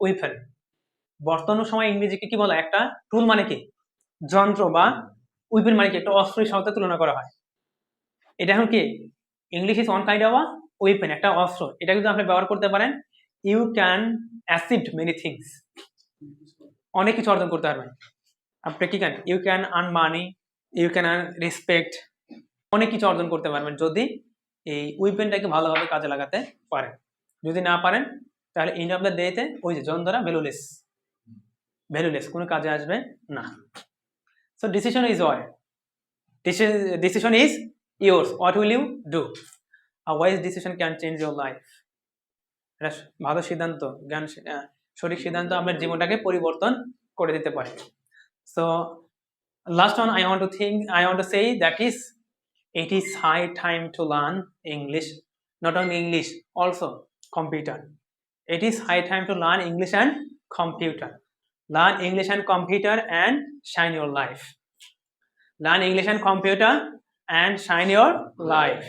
Weapon বর্তমান সময় ইংরেজিকে কি বলা? একটা টুল মানে কি? যন্ত্র বা উইপেন মানে কি? একটা অস্ত্রের সাথে তুলনা করা হয়। এটা এখন কি? English is one kind of weapon একটা অস্ত্র। এটা কিন্তু আপনি ব্যবহার করতে পারেন। You can achieve many things অনেক কিছু অর্জন করতে পারবেন। আপনি কি can you can earn money you can earn respect অনেক কিছু অর্জন করতে পারবেন যদি এই উইপেনটাকে ভালোভাবে কাজে লাগাতে পারেন। যদি না পারেন তাহলে ইন অফ দ্য ডেতে ওই যে জন দ্বারা ভ্যালুলেস ভ্যালুলেস কোনো কাজে আসবে না। So decision is your decision is yours what will you do a wise decision can change your life এটা ভালো সিদ্ধান্ত জ্ঞান সঠিক সিদ্ধান্ত আপনার জীবনটাকে পরিবর্তন করে দিতে পারে। So last one I want to think I want to say that is it is high time to learn English, not only English, also computer. It is high time to learn English and computer. Learn English and computer and shine your life. Learn English and computer and shine your life.